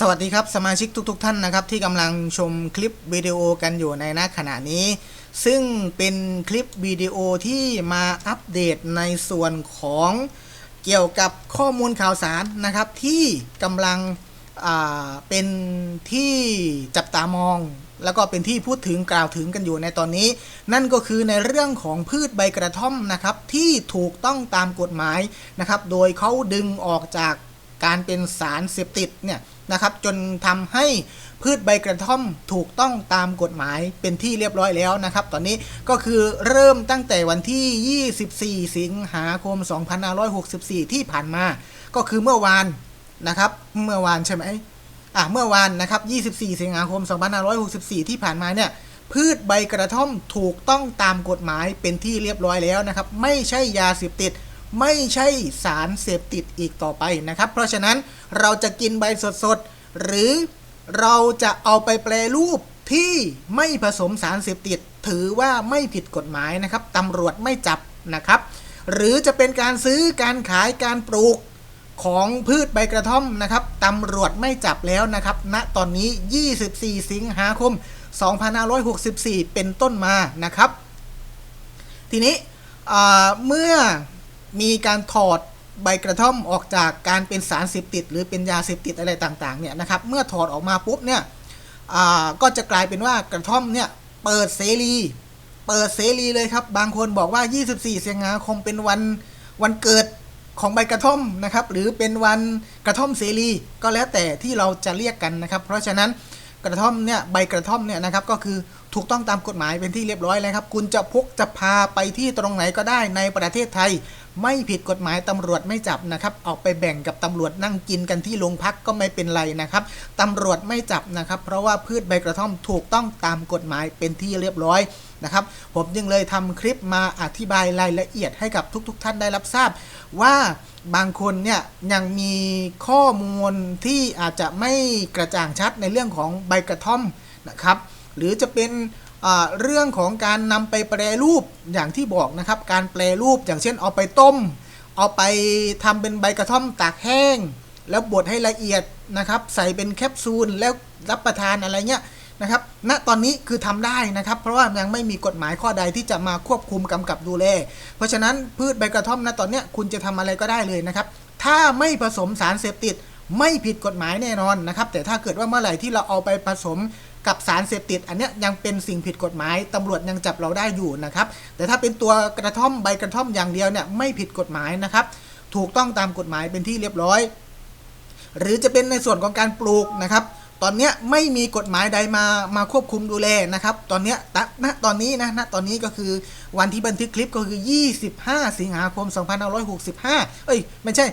สวัสดีครับสมาชิกทุกๆท่านนะครับ ที่กำลังชมคลิปวิดีโอกันอยู่ในณขณะนี้ ซึ่งเป็นคลิปวิดีโอที่มาอัปเดตในส่วนของเกี่ยวกับข้อมูลข่าวสารนะครับ ที่กำลังเป็นที่จับตามอง แล้วก็เป็นที่พูดถึงกล่าวถึงกันอยู่ในตอนนี้ นั่นก็คือในเรื่องของพืชใบกระท่อมนะครับที่ถูกต้องตามกฎหมายนะครับ โดยเขาดึงออกจากการเป็นสารเสพติดเนี่ย นะครับ จนทำให้พืชใบกระท่อมถูกต้องตามกฎหมายเป็นที่เรียบร้อยแล้วนะครับ ตอนนี้ก็คือเริ่มตั้งแต่วันที่ 24 สิงหาคม 2564 ที่ผ่านมา ก็คือเมื่อวานนะครับ เมื่อวานใช่ไหมอะเมื่อวานนะครับ 24 สิงหาคม 2564 ที่ผ่านมาเนี่ยพืชใบกระท่อมถูกต้องตามกฎหมายเป็นที่เรียบร้อยแล้วนะครับ ไม่ใช่ยาเสพติด ไม่ใช่สารเสพติดอีกต่อไปนะครับ เพราะฉะนั้นเราจะกินใบสดๆ หรือเราจะเอาไปแปรรูปที่ไม่ผสมสารเสพติด ถือว่าไม่ผิดกฎหมายนะครับตำรวจไม่จับนะครับ หรือจะเป็นการซื้อการขายการปลูกของพืชใบกระท่อมนะครับตำรวจไม่จับแล้วนะครับณตอนนี้ 24 สิงหาคม 2564 เป็นต้นมานะครับ ทีนี้เมื่อ มีการถอดใบกระท่อมออกจากการเป็นสารเสพติด หรือเป็นยาเสพติดอะไรต่างๆเนี่ยนะครับเมื่อถอดออกมาปุ๊บเนี่ยก็จะกลายเป็นว่ากระท่อมเนี่ยเปิดเสรี เปิดเสรีเลยครับ บางคนบอกว่า 24 สิงหาคมเป็นวันวันเกิดของใบกระท่อมนะครับ หรือเป็นวันกระท่อมเสรีก็แล้วแต่ที่เราจะเรียกกันนะครับ เพราะฉะนั้นกระท่อมเนี่ยใบกระท่อมเนี่ยนะครับก็คือถูกต้องตามกฎหมายเป็นที่เรียบร้อยแล้วครับ คุณจะพกจะพาไปที่ตรงไหนก็ได้ในประเทศไทย ไม่ผิดกฎหมายตำรวจไม่จับนะครับเอาไปแบ่งกับตำรวจนั่งกินกันที่โรงพักก็ไม่เป็นไรนะครับตำรวจไม่จับนะครับ เพราะว่าพืชใบกระท่อมถูกต้องตามกฎหมายเป็นที่เรียบร้อยนะครับ ผมจึงเลยทำคลิปมาอธิบายรายละเอียดให้กับทุกๆท่านได้รับทราบ ว่าบางคนเนี่ยยังมีข้อมูลที่อาจจะไม่กระจ่างชัดในเรื่องของใบกระท่อมนะครับ หรือจะเป็น เรื่องของการนำไปแปรรูปอย่างที่บอกนะครับ การแปรรูปอย่างเช่นเอาไปต้ม เอาไปทำเป็นใบกระท่อมตากแห้ง แล้วบดให้ละเอียดนะครับ ใส่เป็นแคปซูลแล้วรับประทานอะไรเงี้ยนะครับณตอนนี้คือทำได้นะครับ เพราะว่ายังไม่มีกฎหมายข้อใดที่จะมาควบคุมกำกับดูแล เพราะฉะนั้นพืชใบกระท่อมณตอนเนี้ยคุณจะทำอะไรก็ได้เลยนะครับ ถ้าไม่ผสมสารเสพติดไม่ผิดกฎหมายแน่นอนนะครับ แต่ถ้าเกิดว่าเมื่อไหร่ที่เราเอาไปผสม กับสารเสพติด อันนี้ยังเป็นสิ่งผิดกฎหมายตำรวจยังจับเราได้อยู่นะครับ แต่ถ้าเป็นตัวกระท่อมใบกระท่อมอย่างเดียวเนี่ยไม่ผิดกฎหมายนะครับ ถูกต้องตามกฎหมายเป็นที่เรียบร้อย หรือจะเป็นในส่วนของการปลูกนะครับ ตอนนี้ไม่มีกฎหมายใดมามาควบคุมดูแลนะครับ ตอนนี้ณณตอนนี้นะณตอนนี้ก็คือวันที่บันทึกคลิปก็คือ 25 สิงหาคม 2565 เอ้ยไม่ใช่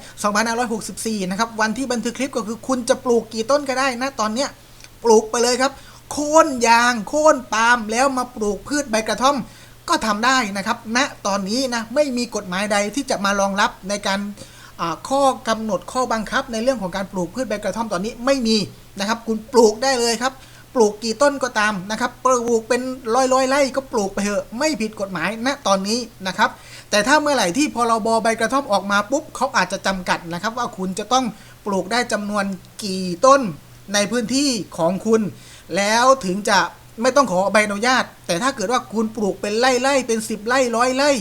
2564 นะครับ วันที่บันทึกคลิปก็คือคุณจะปลูกกี่ต้นก็ได้นะตอนเนี้ยปลูกไปเลยครับ โค่นยางโค่นปาล์มแล้วมาปลูกพืชใบกระท่อมก็ทำได้นะครับณตอนนี้นะไม่มีกฎหมายใดที่จะมารองรับในการข้อกำหนดข้อบังคับ ในเรื่องของการปลูกพืชใบกระท่อมตอนนี้ไม่มีนะครับ คุณปลูกได้เลยครับ ปลูกกี่ต้นก็ตามนะครับปลูกเป็นร้อยร้อยๆไร่ก็ปลูกไปเถอะไม่ผิดกฎหมายณตอนนี้นะครับ แต่ถ้าเมื่อไหร่ที่พรบใบกระท่อมออกมาปุ๊บเขาอาจจะจำกัดนะครับ ว่าคุณจะต้องปลูกได้จำนวนกี่ต้นในพื้นที่ของคุณ แล้วถึงจะไม่ต้องขอใบอนุญาต แต่ถ้าเกิดว่าคุณปลูกเป็นไร่ไร่เป็น 10ไร่ร้อยไร่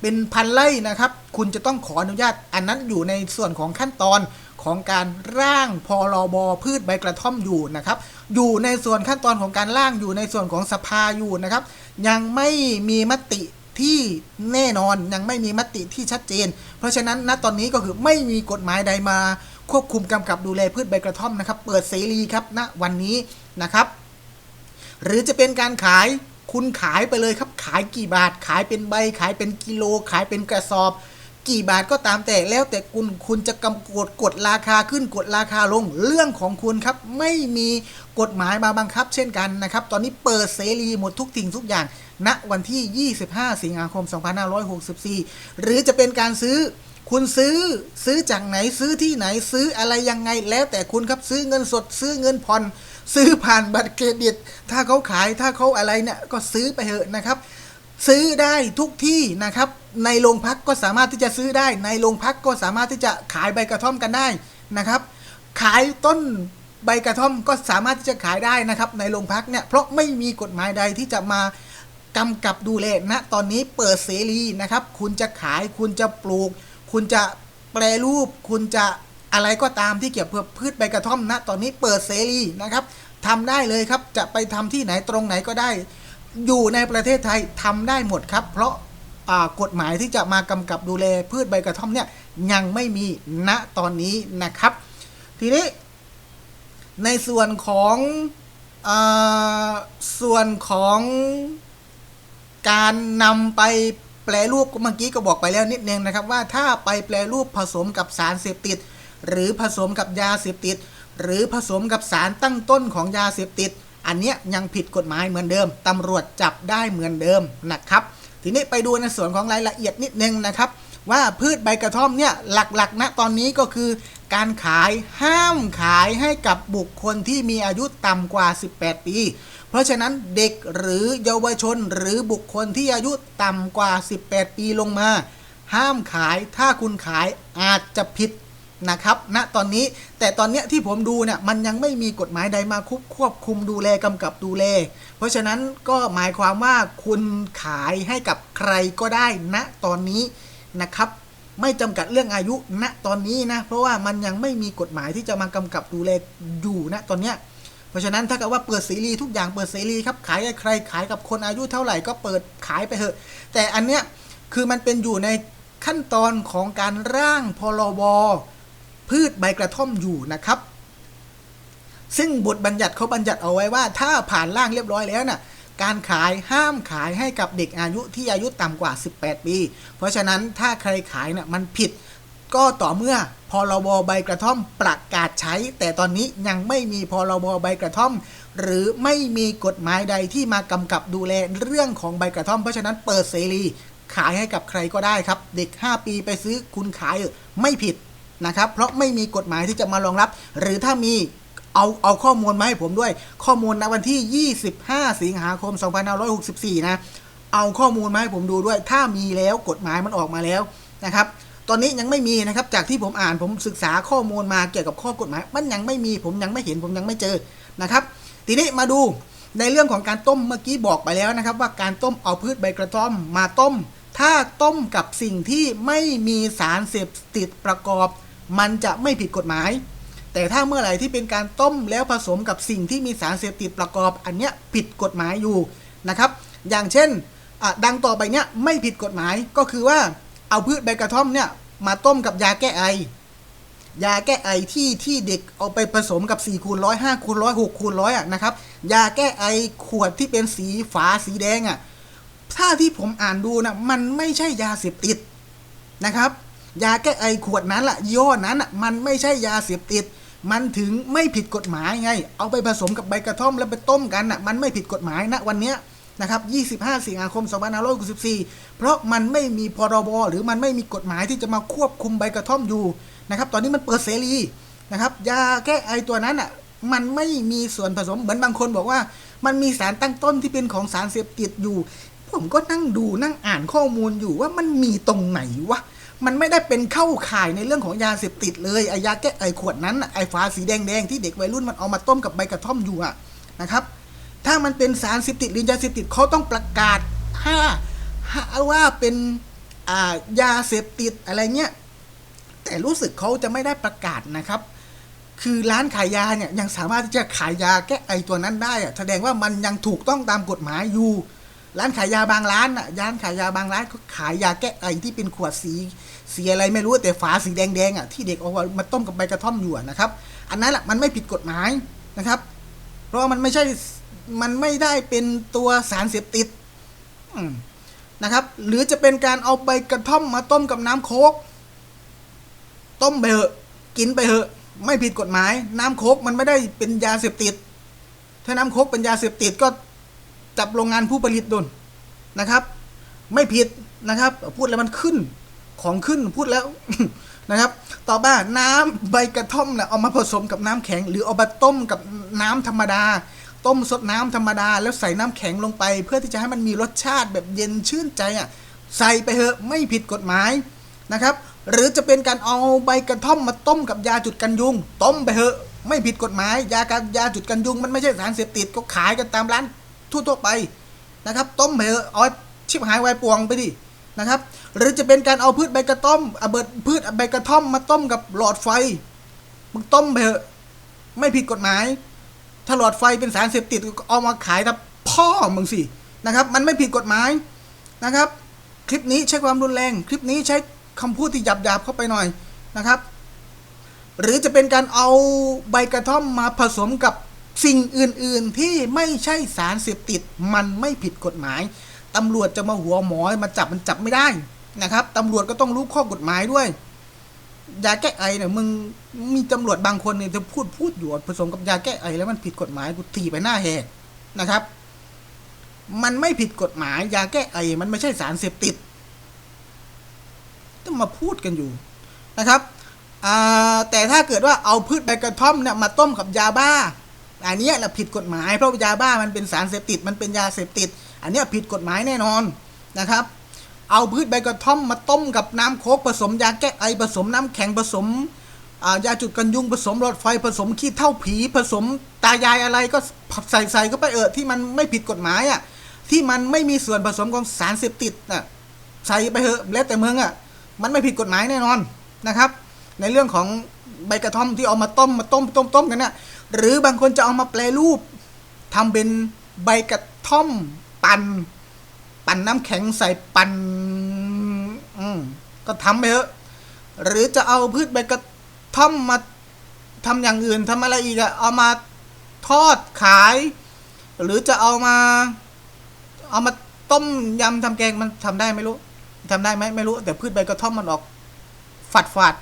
เป็นพันไร่นะครับ คุณจะต้องขออนุญาต อันนั้นอยู่ในส่วนของขั้นตอนของการร่างพรบพืชใบกระท่อมอยู่นะครับ อยู่ในส่วนขั้นตอนของการร่างอยู่ในส่วนของสภาอยู่นะครับ ยังไม่มีมติที่แน่นอนยังไม่มีมติที่ชัดเจน เพราะฉะนั้นณตอนนี้ก็คือไม่มีกฎหมายใดมา ควบคุมกำกับดูแลพืชใบกระท่อมนะครับ เปิดเสรีครับณวันนี้นะครับ หรือจะเป็นการขายคุณขายไปเลยครับ ขายกี่บาทขายเป็นใบ ขายเป็นกิโล ขายเป็นกระสอบ กี่บาทก็ตามแต่แล้วแต่คุณคุณจะกำกดกดราคาขึ้นกดราคาลงเรื่องของคุณครับ ไม่มีกฎหมายมาบังคับ เช่นกันนะครับ ตอนนี้เปิดเสรีหมดทุกสิ่งทุกอย่างณวันที่ 25 สิงหาคม 2564 หรือจะเป็นการซื้อ คุณซื้อซื้อจากไหนซื้อที่ไหนซื้ออะไรยังไงแล้วแต่คุณครับซื้อเงินสดซื้อเงินผ่อนซื้อผ่านบัตรเครดิต ถ้าเขาขายถ้าเขาอะไรเนี่ยก็ซื้อไปเถอะนะครับ ซื้อได้ทุกที่นะครับ ในโรงพักก็สามารถที่จะซื้อได้ ในโรงพักก็สามารถที่จะขายใบกระท่อมกันได้นะครับ ขายต้นใบกระท่อมก็สามารถที่จะขายได้นะครับ ในโรงพักเนี่ยเพราะไม่มีกฎหมายใดที่จะมากำกับดูแลณตอนนี้เปิดเสรีนะครับ คุณจะขายคุณจะปลูก คุณจะแปรรูป คุณจะอะไรก็ตามที่เกี่ยวกับพืชใบกระท่อมณตอนนี้เปิดเสรีนะครับทำได้เลยครับ จะไปทำที่ไหนตรงไหนก็ได้ อยู่ในประเทศไทยทำได้หมดครับ เพราะกฎหมายที่จะมากำกับดูแลพืชใบกระท่อมเนี่ยยังไม่มีณตอนนี้นะครับ ทีนี้ในส่วนของอส่วนของการนำไป ลรูปเมื่อกี้ก็บอกไปแล้วนิดนึงนะครับว่าถ้าไปแปลรูปผสมกับสารเสพติด หรือผสมกับยาเสพติด หรือผสมกับสารตั้งต้นของยาเสพติด อันเนี้ยยังผิดกฎหมายเหมือนเดิมตำรวจจับได้เหมือนเดิมนะครับทีนี้ไปดูในส่วนของรายละเอียดนิดนึงนะครับ ว่าพืชใบกระท่อมเนี่ยหลักๆณตอนนี้ก็คือการขายห้ามขายให้กับบุคคลที่มีอายุต่ำกว่า 18 ปี เพราะฉะนั้นเด็กหรือเยาวชนหรือบุคคลที่อายุต่ำกว่า 18 ปีลงมา ห้ามขายถ้าคุณขายอาจจะผิดนะครับณตอนนี้แต่ตอนเนี้ยที่ผมดูเนี่ยมันยังไม่มีกฎหมายใดมาคุบควบคุมดูแลกำกับดูแล เพราะฉะนั้นก็หมายความว่าคุณขายให้กับใครก็ได้ณตอนนี้นะครับ ไม่จำกัดเรื่องอายุณตอนนี้นะเพราะว่ามันยังไม่มีกฎหมายที่จะมากำกับดูแลอยู่ณตอนเนี้ย เพราะฉะนั้นถ้าเกิดว่าเปิดเสรีทุกอย่างเปิดเสรีครับขายให้ใครขายกับคนอายุเท่าไหร่ก็เปิดขายไปเถอะ แต่อันเนี้ยคือมันเป็นอยู่ในขั้นตอนของการร่างพรบพืชใบกระท่อมอยู่นะครับ ซึ่งบทบัญญัติเขาบัญญัติเอาไว้ว่า ถ้าผ่านร่างเรียบร้อยแล้วน่ะการขายห้ามขายให้กับเด็กอายุที่อายุต่ำกว่า 18 ปี เพราะฉะนั้นถ้าใครขายน่ะมันผิดก็ต่อเมื่อ พรบใบกระท่อมประกาศใช้ แต่ตอนนี้ยังไม่มีพรบใบกระท่อม หรือไม่มีกฎหมายใดที่มากำกับดูแลเรื่องของใบกระท่อมเพราะฉะนั้นเปิดเสรีขายให้กับใครก็ได้ครับ เด็ก 5 ปีไปซื้อคุณขายไม่ผิดนะครับ เพราะไม่มีกฎหมายที่จะมารองรับ หรือถ้ามีเอาเอาข้อมูลมาให้ผมด้วย ข้อมูลณวันที่ 25 สิงหาคม 2564 นะ เอาข้อมูลมาให้ผมดูด้วย ถ้ามีแล้วกฎหมายมันออกมาแล้วนะครับ ตอนนี้ยังไม่มีนะครับ จากที่ผมอ่านผมศึกษาข้อมูลมาเกี่ยวกับข้อกฎหมาย มันยังไม่มีผมยังไม่เห็นผมยังไม่เจอนะครับ ทีนี้มาดูในเรื่องของการต้มเมื่อกี้บอกไปแล้วนะครับ ว่าการต้มเอาพืชใบกระท่อมมาต้ม ถ้าต้มกับสิ่งที่ไม่มีสารเสพติดประกอบ มันจะไม่ผิดกฎหมาย แต่ถ้าเมื่อไหร่ที่เป็นการต้มแล้วผสมกับสิ่งที่มีสารเสพติดประกอบ อันเนี้ยผิดกฎหมายอยู่นะครับ อย่างเช่นดังต่อไปเนี้ยไม่ผิดกฎหมายก็คือว่าเอาพืชใบกระท่อมเนี่ย มาต้มกับยาแก้ไอ ยาแก้ไอที่ที่เด็กเอาไปผสมกับ4คูณร้อยห้าคูณร้อยหกคูณร้อยอะนะครับ ยาแก้ไอขวดที่เป็นสีฝาสีแดงอะถ้าที่ผมอ่านดูนะมันไม่ใช่ยาเสพติดนะครับ ยาแก้ไอขวดนั้นละย่อนั้นอะมันไม่ใช่ยาเสพติด มันถึงไม่ผิดกฎหมายไง เอาไปผสมกับใบกระท่อมแล้วไปต้มกันอะมันไม่ผิดกฎหมายนะวันเนี้ย นะครับ 25 สิงหาคม 2564 เพราะมันไม่มีพรบหรือมันไม่มีกฎหมายที่จะมาควบคุมใบกระท่อมอยู่นะครับ ตอนนี้มันเปิดเสรีนะครับยาแก้ไอตัวนั้นอะมันไม่มีส่วนผสมเหมือนบางคนบอกว่า มันมีสารตั้งต้นที่เป็นของสารเสพติดอยู่ ผมก็นั่งดูนั่งอ่านข้อมูลอยู่ว่ามันมีตรงไหนวะมันไม่ได้เป็นเข้าข่ายในเรื่องของยาเสพติดเลยไอยาแก้ไอขวดนั้นไอฝาสีแดงๆที่เด็กวัยรุ่นมันเอามาต้มกับใบกระท่อมอยู่อะนะครับ ถ้ามันเป็นสารเสพติดหรือยาเสพติดเขาต้องประกาศห้าห้าว่าเป็นยาเสพติดอะไรเงี้ยแต่รู้สึกเขาจะไม่ได้ประกาศนะครับ คือร้านขายยาเนี่ยยังสามารถที่จะขายยาแก้ไอตัวนั้นได้อะแสดงว่ามันยังถูกต้องตามกฎหมายอยู่ ร้านขายยาบางร้านอะร้านขายยาบางร้านเขาขายยาแก้ไอที่เป็นขวดสีสีอะไรไม่รู้แต่ฝาสีแดงๆอะที่เด็กเอามาต้มกับใบกระท่อมอยู่นะครับ อันนั้นแหละมันไม่ผิดกฎหมายนะครับ เพราะว่ามันไม่ใช่ มันไม่ได้เป็นตัวสารเสพติดนะครับ หรือจะเป็นการเอาใบกระท่อมมาต้มกับน้ำโคก ต้มไปเถอะ กินไปเถอะ ไม่ผิดกฎหมาย น้ำโคกมันไม่ได้เป็นยาเสพติด ถ้าน้ำโคกเป็นยาเสพติดก็จับโรงงานผู้ผลิตโดนนะครับ ไม่ผิดนะครับ พูดแล้วมันขึ้น ของขึ้นพูดแล้วนะครับ ต่อมาน้ำใบกระท่อมเนี่ยเอามาผสมกับน้ำแข็ง หรือเอามาต้มกับน้ำธรรมดา ต้มสดน้ำธรรมดา แล้วใส่น้ำแข็งลงไป เพื่อที่จะให้มันมีรสชาติแบบเย็นชื่นใจอะใส่ไปเถอะไม่ผิดกฎหมายนะครับ หรือจะเป็นการเอาใบกระท่อมมาต้มกับยาจุดกันยุง ต้มไปเถอะไม่ผิดกฎหมาย ยาการยาจุดกันยุง มันไม่ใช่สารเสพติดก็ขายกันตามร้านทั่วๆไปนะครับ ต้มไปเถอะเอาชิบหายวายป่วงไปดินะครับหรือจะเป็นการเอาพืชใบกระต้อมเอาเบิดพืชใบกระท่อมมาต้มกับหลอดไฟมึงต้มไปเถอะไม่ผิดกฎหมาย ถ้าหลอดไฟเป็นสารเสพติดเอามาขายทับพ่อมึงสินะครับ มันไม่ผิดกฎหมายนะครับ คลิปนี้ใช้ความรุนแรง คลิปนี้ใช้คำพูดที่หยาบๆเข้าไปหน่อยนะครับ หรือจะเป็นการเอาใบกระท่อมมาผสมกับสิ่งอื่น ๆ ที่ไม่ใช่สารเสพติด มันไม่ผิดกฎหมายตำรวจจะมาหัวหมอมาจับมันจับไม่ได้นะครับตำรวจก็ต้องรู้ข้อกฎหมายด้วย ยาแก้ไอเนี่ยมึงมีตำรวจบางคนเนี่ยจะพูดพูดอยู่ผสมกับยาแก้ไอ แล้วมันผิดกฎหมายกูตีไปหน้าแหกนะครับ มันไม่ผิดกฎหมาย ยาแก้ไอ มันไม่ใช่สารเสพติดต้องมาพูดกันอยู่นะครับแต่ถ้าเกิดว่าเอาพืชใบกระท่อมเนี่ยมาต้มกับยาบ้า อันนี้แหละผิดกฎหมายเพราะยาบ้ามันเป็นสารเสพติด มันเป็นยาเสพติด อันนี้ผิดกฎหมายแน่นอนนะครับ เอาพืชใบกระท่อมมาต้มกับน้ำโคกผสมยาแก้ไอผสมน้ำแข็งผสมยาจุดกันยุงผสมหลอดไฟผสมขี้เท่าผีผสมตายายอะไรก็ใส่ใส่เข้าไปเออที่มันไม่ผิดกฎหมายอะที่มันไม่มีส่วนผสมของสารเสพติดอะใส่ไปเถอะแล้วแต่เมืองอะมันไม่ผิดกฎหมายแน่นอนนะครับ ในเรื่องของใบกระท่อมที่เอามาต้มมาต้มต้มต้มกันน่ะหรือบางคนจะเอามาแปลรูปทำเป็นใบกระท่อมปั่น ปั่นน้ำแข็งใส่ปั่นอืมก็ทำไปเถอะ หรือจะเอาพืชใบกระท่อมมาทำอย่างอื่นทำอะไรอีกอะเอามาทอดขาย หรือจะเอามา เอามาต้มยำทำแกงมันทำได้ไม่รู้ทำได้ไหมไม่รู้ แต่พืชใบกระท่อมมันออกฝาดฝาด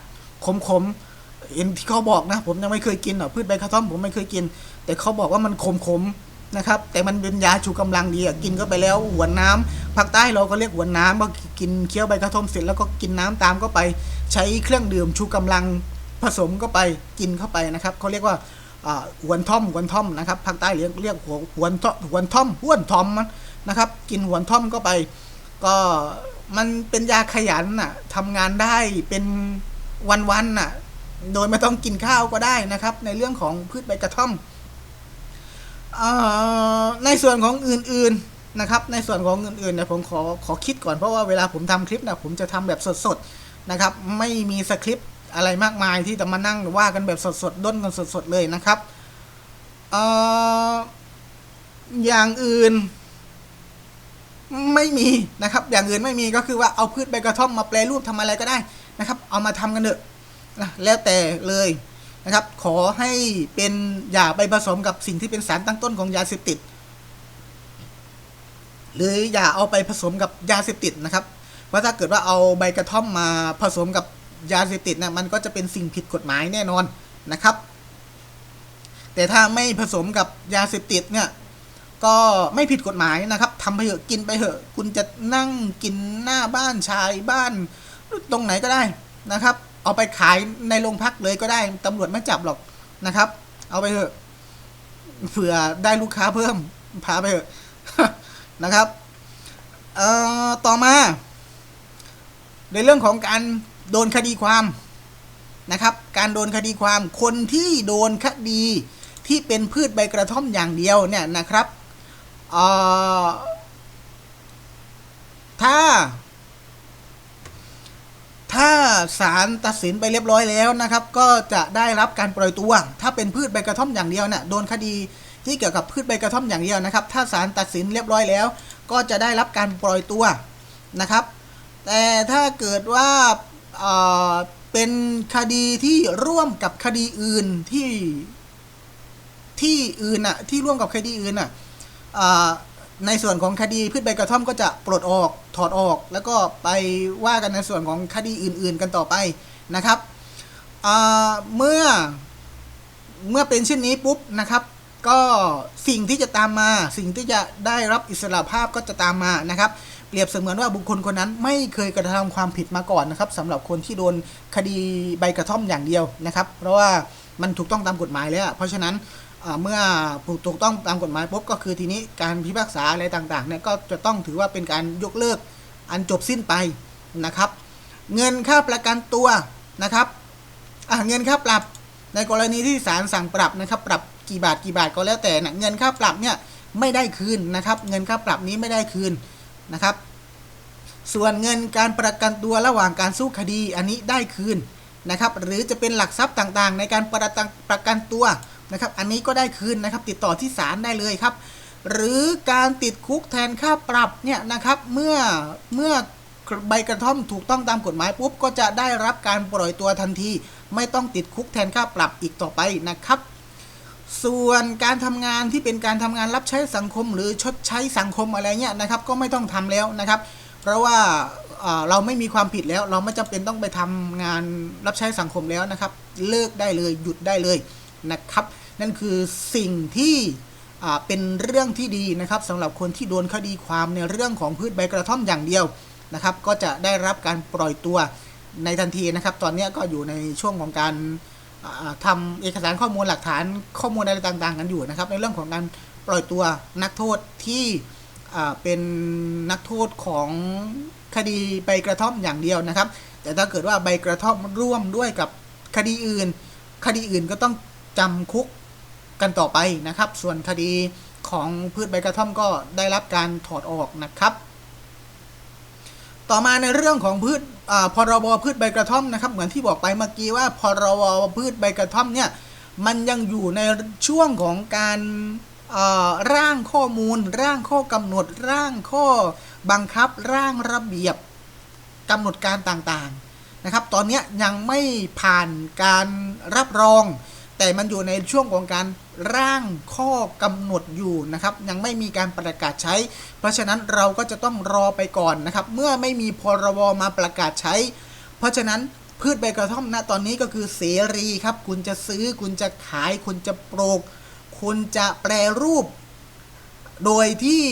ขมขมๆเห็นที่เขาบอกนะ ผมยังไม่เคยกินหรอกพืชใบกระท่อมผมไม่เคยกิน แต่เขาบอกว่ามันขมขมๆ นะครับ แต่มันเป็นยาชูกำลังดีอะกินก็ไปแล้วหัวน้ำภาคใต้เราก็เรียกหัวน้ำก็กินเคี้ยวใบกระท่อมเสร็จแล้วก็กินน้ำตามก็ไปใช้เครื่องดื่มชูกำลังผสมก็ไปกินเข้าไปนะครับเขาเรียกว่าหวนท่อมหวนท่อมนะครับภาคใต้เรียกเรียกหัวหวนท่อมหวนท่อมห้วนท่อมนะครับ กินหวนท่อมก็ไป ก็มันเป็นยาขยันน่ะทำงานได้เป็นวันๆน่ะ โดยไม่ต้องกินข้าวก็ได้นะครับ ในเรื่องของพืชใบกระท่อม ในส่วนของอื่นๆนะครับ ในส่วนของอื่นๆเนี่ยผมขอขอคิดก่อนเพราะว่าเวลาผมทำคลิปนะผมจะทำแบบสดๆนะครับ ไม่มีสคริปต์อะไรมากมายที่จะมานั่งว่ากันแบบสดๆด้นกันสดๆเลยนะครับออย่างอื่น ไม่มีนะครับ อย่างอื่นไม่มีก็คือว่าเอาพืชใบกระท่อมมาแปลรูปทำอะไรก็ได้นะครับ เอามาทำกันเถอะนะแล้วแต่เลย นะครับ ขอให้เป็นอย่าไปผสมกับสิ่งที่เป็นสารตั้งต้นของยาเสพติด หรืออย่าเอาไปผสมกับยาเสพติดนะครับเพราะถ้าเกิดว่าเอาใบกระท่อมมาผสมกับยาเสพติดนะมันก็จะเป็นสิ่งผิดกฎหมายแน่นอนนะครับ แต่ถ้าไม่ผสมกับยาเสพติดเนี่ยก็ไม่ผิดกฎหมายนะครับทำไปเถอะกินไปเถอะ คุณจะนั่งกินหน้าบ้านชายบ้าน ตรงไหนก็ได้นะครับ เอาไปขายในโรงพักเลยก็ได้ตำรวจไม่จับหรอกนะครับ เอาไปเถอะเผื่อได้ลูกค้าเพิ่มพาไปเถอะนะครับเอ่อต่อมา ในเรื่องของการโดนคดีความนะครับ การโดนคดีความคนที่โดนคดีที่เป็นพืชใบกระท่อมอย่างเดียวเนี่ยนะครับเอ่อถ้า ถ้าศาลตัดสินไปเรียบร้อยแล้วนะครับ ก็จะได้รับการปล่อยตัว ถ้าเป็นพืชใบกระท่อมอย่างเดียวเนี่ยโดนคดีที่เกี่ยวกับพืชใบกระท่อมอย่างเดียวนะครับ ถ้าศาลตัดสินเรียบร้อยแล้ว ก็จะได้รับการปล่อยตัวนะครับ แต่ถ้าเกิดว่าเเป็นคดีที่ร่วมกับคดีอื่นที่ที่อื่นน่ะที่ร่วมกับคดีอื่นน่ะอ่า ในส่วนของคดีพืชใบกระท่อมก็จะปลดออกถอดออก แล้วก็ไปว่ากันในส่วนของคดีอื่น ๆ กันต่อไปนะครับเมื่อเมื่อเป็นเช่นนี้ปุ๊บนะครับ ก็สิ่งที่จะตามมา สิ่งที่จะได้รับอิสระภาพก็จะตามมานะครับ เปรียบเสมือนว่าบุคคลคนนั้นไม่เคยกระทำความผิดมาก่อนนะครับสำหรับคนที่โดนคดีใบกระท่อมอย่างเดียวนะครับ เพราะว่ามันถูกต้องตามกฎหมายแล้วเพราะฉะนั้น เมื่อถูกต้องตามกฎหมายปุ๊บก็คือทีนี้การพิพากษาอะไรต่างๆเนี่ยก็จะต้องถือว่าเป็นการยกเลิกอันจบสิ้นไปนะครับ เงินค่าประกันตัวนะครับเงินค่าปรับในกรณีที่ศาลสั่งปรับนะครับ ปรับกี่บาทกี่บาทก็แล้วแต่นะเงินค่าปรับเนี่ยไม่ได้คืนนะครับ เงินค่าปรับนี้ไม่ได้คืนนะครับ ส่วนเงินการประกันตัวระหว่างการสู้คดีอันนี้ได้คืนนะครับ หรือจะเป็นหลักทรัพย์ต่างๆ ในการประประกันตัว นะครับ อันนี้ก็ได้คืนนะครับ ติดต่อที่ศาลได้เลยครับ หรือการติดคุกแทนค่าปรับเนี่ยนะครับเมื่อเมื่อใบกระท่อมถูกต้องตามกฎหมายปุ๊บก็จะได้รับการปล่อยตัวทันที ไม่ต้องติดคุกแทนค่าปรับอีกต่อไปนะครับ ส่วนการทำงานที่เป็นการทำงานรับใช้สังคม หรือชดใช้สังคมอะไรเงี้ยนะครับ ก็ไม่ต้องทำแล้วนะครับ เพราะว่าเอ่อเราไม่มีความผิดแล้ว เราไม่จำเป็นต้องไปทำงานรับใช้สังคมแล้วนะครับ เลิกได้เลยหยุดได้เลย นะครับ นั่นคือสิ่งที่เป็นเรื่องที่ดีนะครับสำหรับคนที่โดนคดีความในเรื่องของพืชใบกระท่อมอย่างเดียวนะครับ ก็จะได้รับการปล่อยตัวในทันทีนะครับ ตอนนี้ก็อยู่ในช่วงของการอ่าทำเอกสารข้อมูลหลักฐานข้อมูลอะไรต่างๆ กันอยู่นะครับ ในเรื่องของการปล่อยตัวนักโทษที่เป็นนักโทษของคดีใบกระท่อมอย่างเดียวนะครับ แต่ถ้าเกิดว่าใบกระท่อมร่วมด้วยกับคดีอื่น คดีอื่นก็ต้อง จำคุกกันต่อไปนะครับ ส่วนคดีของพืชใบกระท่อมก็ได้รับการถอดออกนะครับ ต่อมาในเรื่องของพืชพรบพืชใบกระท่อมนะครับ เหมือนที่บอกไปเมื่อกี้ว่าพรบพืชใบกระท่อมเนี่ยมันยังอยู่ในช่วงของการร่างข้อมูล ร่างข้อกำหนด ร่างข้อบังคับ ร่างระเบียบกำหนดการต่างๆนะครับ ตอนนี้ยังไม่ผ่านการรับรอง แต่มันอยู่ในช่วงของการร่างข้อกำหนดอยู่นะครับ ยังไม่มีการประกาศใช้ เพราะฉะนั้นเราก็จะต้องรอไปก่อนนะครับ เมื่อไม่มีพรบมาประกาศใช้ เพราะฉะนั้นพืชใบกระท่อมณตอนนี้ก็คือเสรีครับ คุณจะซื้อคุณจะขาย คุณจะปลูก คุณจะแปรรูป โดยที่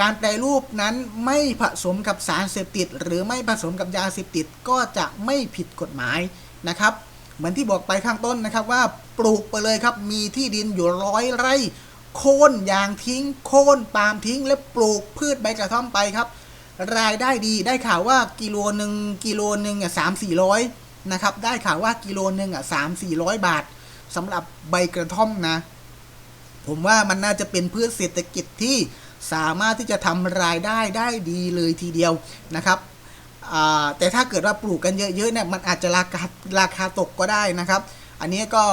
การแปรรูปนั้นไม่ผสมกับสารเสพติด หรือไม่ผสมกับยาเสพติดก็จะไม่ผิดกฎหมายนะครับ เหมือนที่บอกไปข้างต้นนะครับว่าปลูกไปเลยครับ มีที่ดินอยู่ร้อยไร่ โค่นยางทิ้ง โค่นปาล์มทิ้ง และปลูกพืชใบกระท่อมไปครับ รายได้ดีได้ข่าวว่ากิโลหนึ่งกิโลหนึ่งอะสามสี่ร้อยนะครับได้ข่าวว่ากิโลหนึ่งอะสามสี่ร้อยบาทสำหรับใบกระท่อมนะ ผมว่ามันน่าจะเป็นพืชเศรษฐกิจที่สามารถที่จะทำรายได้ได้ดีเลยทีเดียวนะครับ แต่ถ้าเกิดว่าปลูกกันเยอะๆเนี่ยมันอาจจะราคาราคาตกก็ได้นะครับ อันนี้ก็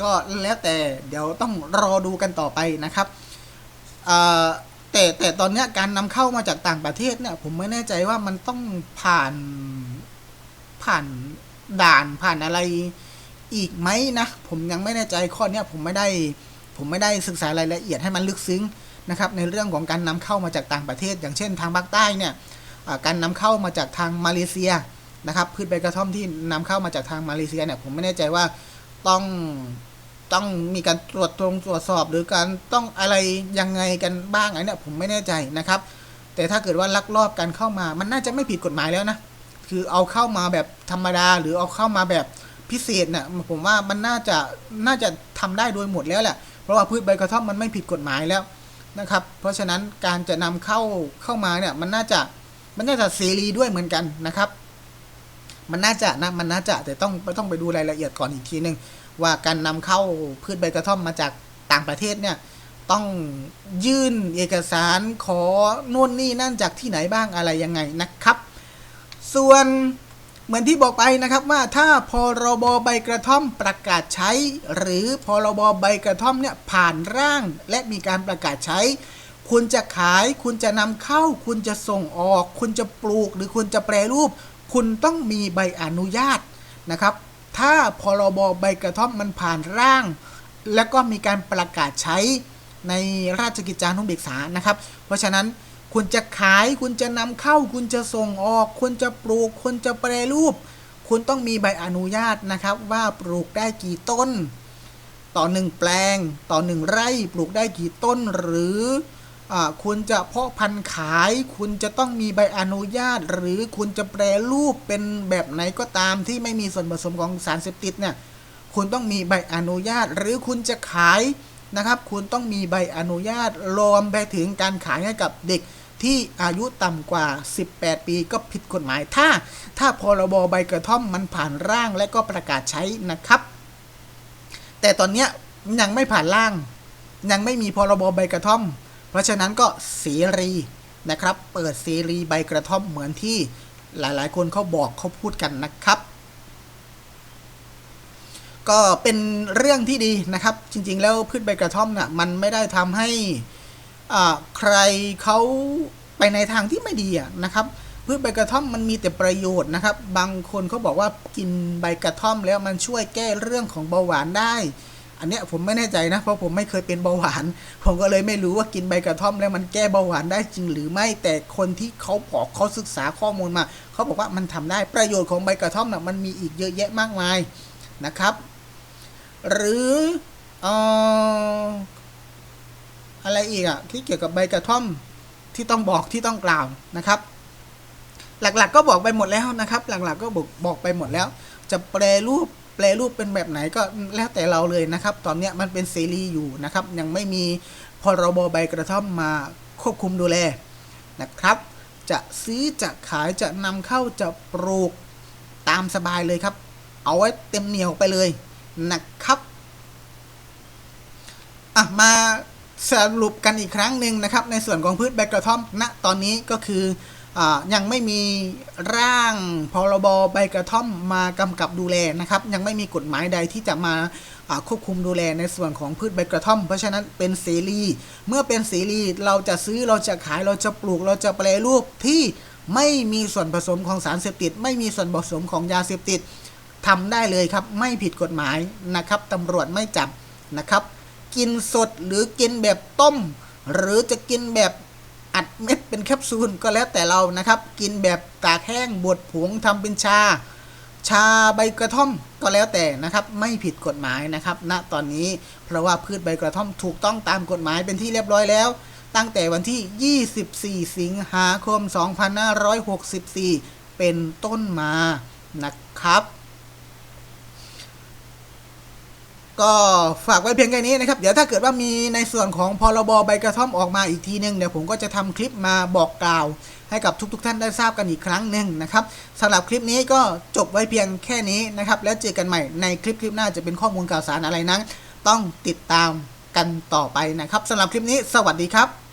ก็แล้วแต่เดี๋ยวต้องรอดูกันต่อไปนะครับแต่แต่ตอนนี้การนำเข้ามาจากต่างประเทศเนี่ยผมไม่แน่ใจว่ามันต้องผ่านผ่านด่านผ่านอะไรอีกไหมนะผมยังไม่แน่ใจข้อเนี้ยผมไม่ได้ผมไม่ได้ศึกษารายละเอียดให้มันลึกซึ้งนะครับในเรื่องของการนำเข้ามาจากต่างประเทศ อย่างเช่นทางภาคใต้เนี่ย การนำเข้ามาจากทางมาเลเซียนะครับพืชใบกระท่อมที่นำเข้ามาจากทางมาเลเซียเนี่ยผมไม่แน่ใจว่าต้องต้องมีการตรวจตรงตรวจสอบหรือการต้องอะไรยังไงกันบ้างไอ้เนี่ยผมไม่แน่ใจนะครับ แต่ถ้าเกิดว่าลักลอบการเข้ามามันน่าจะไม่ผิดกฎหมายแล้วนะคือเอาเข้ามาแบบธรรมดาหรือเอาเข้ามาแบบพิเศษเนี่ยผมว่ามันน่าจะน่าจะทำได้โดยหมดแล้วแหละเพราะว่าพืชใบกระท่อมมันไม่ผิดกฎหมายแล้วนะครับ เพราะฉะนั้นการจะนำเข้าเข้ามาเนี่ยมันน่าจะ มันน่าจะเสรีด้วยเหมือนกันนะครับ มันน่าจะนะมันน่าจะแต่ต้องต้องไปดูรายละเอียดก่อนอีกทีหนึ่งว่าการนำเข้าพืชใบกระท่อมมาจากต่างประเทศเนี่ยต้องยื่นเอกสารขอโน่นนี่นั่นจากที่ไหนบ้างอะไรยังไงนะครับ ส่วนเหมือนที่บอกไปนะครับว่าถ้าพรบใบกระท่อมประกาศใช้ หรือพรบใบกระท่อมเนี่ยผ่านร่างและมีการประกาศใช้ คุณจะขาย คุณจะนำเข้า คุณจะส่งออก คุณจะปลูก หรือคุณจะแปรรูป คุณต้องมีใบอนุญาตนะครับ ถ้าพรบใบกระท่อมมันผ่านร่าง แล้วก็มีการประกาศใช้ในราชกิจจานุเบกษานะครับ เพราะฉะนั้นคุณจะขาย คุณจะนำเข้า คุณจะส่งออก คุณจะปลูก คุณจะแปรรูป คุณต้องมีใบอนุญาตนะครับว่าปลูกได้กี่ต้น ต่อหนึ่งแปลง ต่อหนึ่งไร่ ปลูกได้กี่ต้นหรือ คุณจะเพาะพันธุ์ขาย คุณจะต้องมีใบอนุญาต หรือคุณจะแปรรูปเป็นแบบไหนก็ตามที่ไม่มีส่วนผสมของสารเสพติดเนี่ยคุณต้องมีใบอนุญาต หรือคุณจะขายนะครับ คุณต้องมีใบอนุญาตรวมไปถึงการขายให้กับเด็กที่อายุต่ำกว่า 18 ปีก็ผิดกฎหมาย ถ้า ถ้าพรบใบกระท่อมมันผ่านร่างและก็ประกาศใช้นะครับ แต่ตอนนี้ยยังไม่ผ่านร่าง ยังไม่มีพรบใบกระท่อม เพราะฉะนั้นก็เสรีนะครับ เปิดเสรีใบกระท่อมเหมือนที่หลายๆ คนเขาบอกเขาพูดกันนะครับ ก็เป็นเรื่องที่ดีนะครับ จริง ๆ แล้วพืชใบกระท่อมน่ะมันไม่ได้ทำให้อ่าใครเขาไปในทางที่ไม่ดีนะครับพืชใบกระท่อมมันมีแต่ประโยชน์นะครับ บางคนเขาบอกว่ากินใบกระท่อมแล้วมันช่วยแก้เรื่องของเบาหวานได้ อันเนี้ยผมไม่แน่ใจนะ เพราะผมไม่เคยเป็นเบาหวาน ผมก็เลยไม่รู้ว่ากินใบกระท่อมแล้วมันแก้เบาหวานได้จริงหรือไม่แต่คนที่เขาบอกเขาศึกษาข้อมูลมา เขาบอกว่ามันทำได้ประโยชน์ของใบกระท่อมน่ะมันมีอีกเยอะแยะมากมายนะครับ หรืออออะไรอีกอะที่เกี่ยวกับใบกระท่อมที่ต้องบอกที่ต้องกล่าวนะครับ หลักๆก็บอกไปหมดแล้วนะครับ หลักๆก็บอกบอกไปหมดแล้ว จะแปลรูป แปลรูปเป็นแบบไหนก็แล้วแต่เราเลยนะครับ ตอนนี้มันเป็นเสรีอยู่นะครับ ยังไม่มีพรบใบกระท่อมมาควบคุมดูแลนะครับ จะซื้อจะขายจะนำเข้าจะปลูกตามสบายเลยครับ เอาไว้เต็มเหนียวไปเลยนะครับอะมาสรุปกันอีกครั้งหนึ่งนะครับ ในส่วนของพืชใบกระท่อมณตอนนี้ก็คือ ยังไม่มีร่างพรบใบกระท่อมมากำกับดูแลนะครับ ยังไม่มีกฎหมายใดที่จะมาควบคุมดูแลในส่วนของพืชใบกระท่อม เพราะฉะนั้นเป็นเสรี เมื่อเป็นเสรีเราจะซื้อเราจะขายเราจะปลูกเราจะแปรรูปที่ไม่มีส่วนผสมของสารเสพติด ไม่มีส่วนผสมของยาเสพติดทำได้เลยครับ ไม่ผิดกฎหมายนะครับตำรวจไม่จับนะครับ กินสดหรือกินแบบต้ม หรือจะกินแบบ อัดเม็ดเป็นแคปซูลก็แล้วแต่เรานะครับ กินแบบตากแห้งบดผงทำเป็นชา ชาใบกระท่อมก็แล้วแต่นะครับ ไม่ผิดกฎหมายนะครับณตอนนี้เพราะว่าพืชใบกระท่อมถูกต้องตามกฎหมายเป็นที่เรียบร้อยแล้ว ตั้งแต่วันที่ 24 สิงหาคม 2564 เป็นต้นมานะครับ ก็ฝากไว้เพียงแค่นี้นะครับ เดี๋ยวถ้าเกิดว่ามีในส่วนของพรบใบกระท่อมออกมาอีกทีนึงเดี๋ยวผมก็จะทำคลิปมาบอกกล่าว ให้กับทุกๆทท่านได้ทราบกันอีกครั้งหนึ่งนะครับสำหรับคลิปนี้ก็จบไว้เพียงแค่นี้นะครับ แล้วเจอกันใหม่ในคลิปคลิปหน้าจะเป็นข้อมูลข่าวสารอะไรนั้น ต้องติดตามกันต่อไปนะครับสำหรับคลิปนี้ สวัสดีครับ